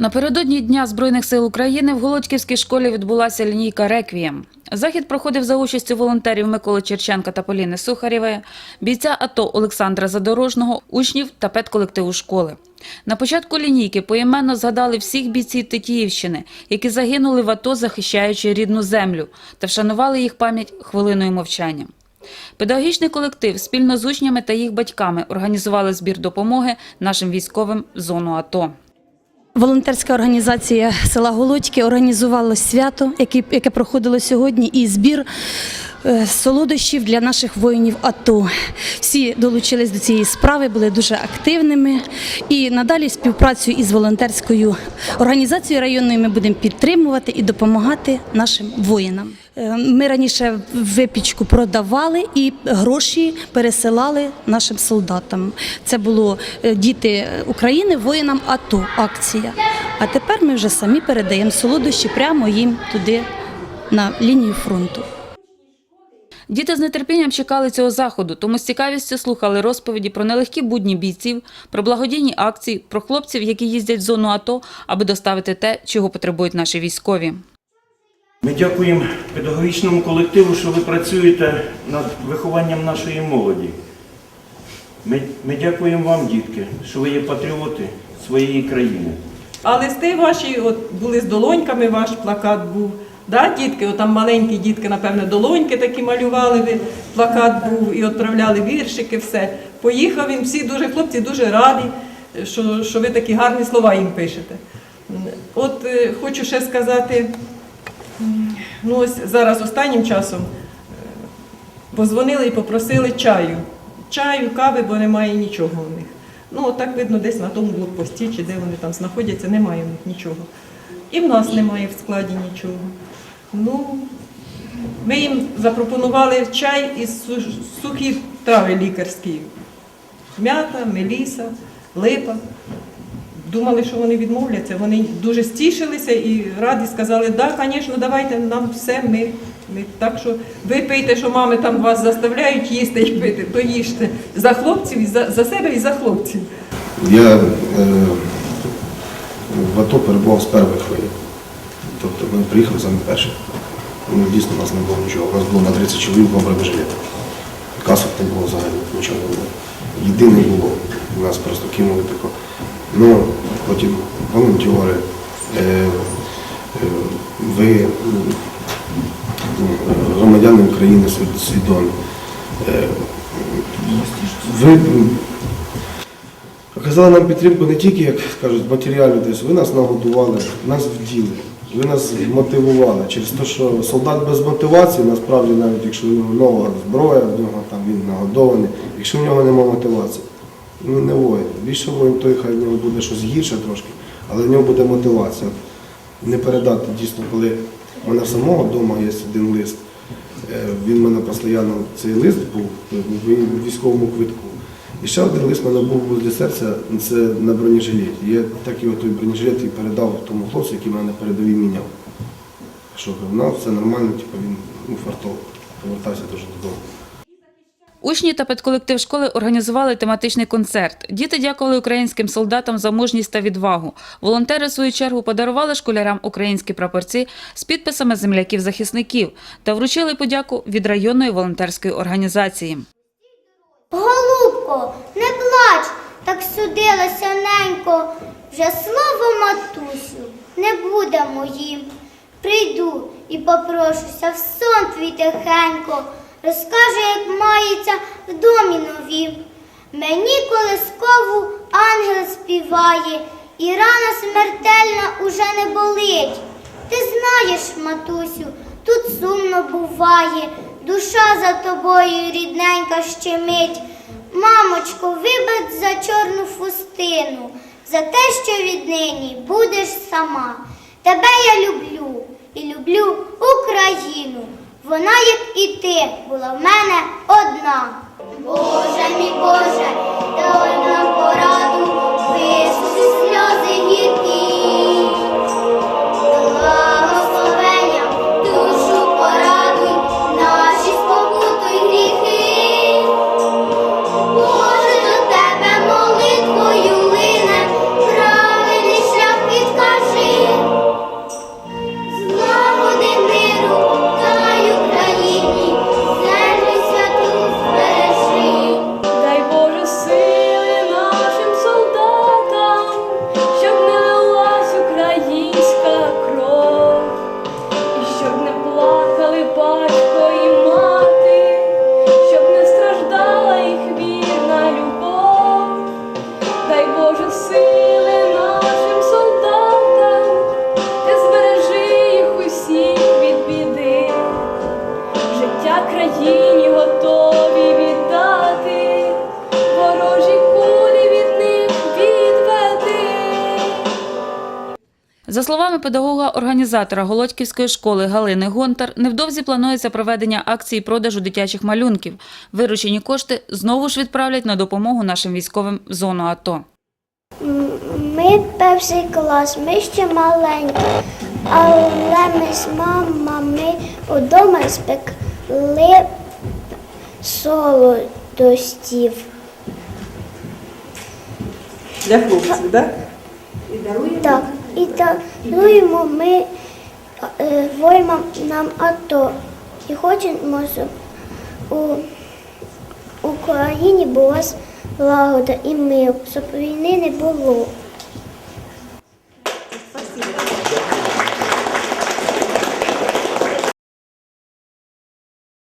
Напередодні Дня Збройних сил України в Голодьківській школі відбулася лінійка «Реквієм». Захід проходив за участю волонтерів Миколи Черченка та Поліни Сухарєвої, бійця АТО Олександра Задорожного, учнів та педколективу школи. На початку лінійки поіменно згадали всіх бійців Тетіївщини, які загинули в АТО, захищаючи рідну землю, та вшанували їх пам'ять хвилиною мовчання. Педагогічний колектив спільно з учнями та їх батьками організували збір допомоги нашим військовим в зону АТО. Волонтерська організація села Голодьки організувала свято, яке, проходило сьогодні, і збір солодощів для наших воїнів АТО. Всі долучились до цієї справи, були дуже активними. І надалі співпрацю із волонтерською організацією районною ми будемо підтримувати і допомагати нашим воїнам. Е, Ми раніше випічку продавали і гроші пересилали нашим солдатам. Це було е, діти України воїнам АТО акція. А тепер ми вже самі передаємо солодощі прямо їм туди на лінію фронту. Діти з нетерпінням чекали цього заходу, тому з цікавістю слухали розповіді про нелегкі будні бійців, про благодійні акції, про хлопців, які їздять в зону АТО, аби доставити те, чого потребують наші військові. Ми дякуємо педагогічному колективу, що ви працюєте над вихованням нашої молоді. Ми, ми дякуємо вам, дітки, що ви є патріоти своєї країни. А листи ваші от були з долоньками, ваш плакат був. Да, дітки, от там маленькі дітки, напевне, долоньки такі малювали, плакат був і відправляли віршики, все. Поїхав він, всі дуже хлопці дуже раді, що, що ви такі гарні слова їм пишете. От е, хочу ще сказати, ну ось зараз останнім часом е, позвонили і попросили чаю. Чаю, кави, бо немає нічого у них. Ну, от так видно, десь на тому блокпості, чи де вони там знаходяться, немає у них нічого. І в нас немає в складі нічого. Ну, ми їм запропонували чай із сухі трави лікарські. М'ята, меліса, липа. Думали, що вони відмовляться. Вони дуже стішилися і раді сказали, да, звісно, давайте нам все, ми, ми. Так що ви пийте, що мами там вас заставляють їсти і пити, то їжте за хлопців, за, за себе і за хлопців. Я е, в АТО перебував з перших хвилин. Тобто ми приїхали саме перші. Ну, дійсно, у нас не було нічого. У нас було на 30 чоловік два бронежилети. Касок не було взагалі, нічого не було. Їди не було. Нас просто кинули тако. Ну, потім волонтери, е, е, ви ну, громадяни України свід- свідомі. Е, ви Оказали нам підтримку не тільки, як кажуть, матеріально, тобто ви нас нагодували, нас вділи, ви нас мотивували. Через те, що солдат без мотивації, насправді, навіть якщо в нього нова зброя, в нього там він нагодований, якщо в нього немає мотивації, ну не воїн. Більше воїн, той хай в нього буде щось гірше трошки, але в нього буде мотивація. Не передати дійсно, коли в мене самого вдома є один лист. Е, Він в мене постійно цей лист був в військовому квитку. І ще один лист мене був возле серця, це на бронежилеті. Я так його той бронежилет і передав тому хлопцю, який мене передовій міняв. Що гнав, все нормально, типу він ну, фартов, повертався дуже додому. Учні та педколектив школи організували тематичний концерт. Діти дякували українським солдатам за мужність та відвагу. Волонтери, в свою чергу, подарували школярам українські прапорці з підписами земляків-захисників та вручили подяку від районної волонтерської організації. Голубко, не плач, так судилося ненько. Вже слово матусю не буде моїм. Прийду і попрошуся в сон твій тихенько. Розкажу, як мається в домі новім. Мені колискову ангел співає, і рана смертельна уже не болить. Ти знаєш, матусю, тут сумно буває, душа за тобою рідненька щемить. Мамочко, вибач за чорну фустину, за те, що віднині будеш сама. Тебе я люблю і люблю Україну. Вона, як і ти, була в мене одна. Боже мій Боже, дай За словами педагога-організатора Голодьківської школи Галини Гонтар, невдовзі планується проведення акції продажу дитячих малюнків. Виручені кошти знову ж відправлять на допомогу нашим військовим в зону АТО. Ми перший клас, ми ще маленькі, але ми з мамами вдома спекли солодостів. Для хлопців, так? І Так, і даруємо ми е, воїнам нам АТО. І хочемо, щоб у Україні була злагода і мир, щоб війни не було.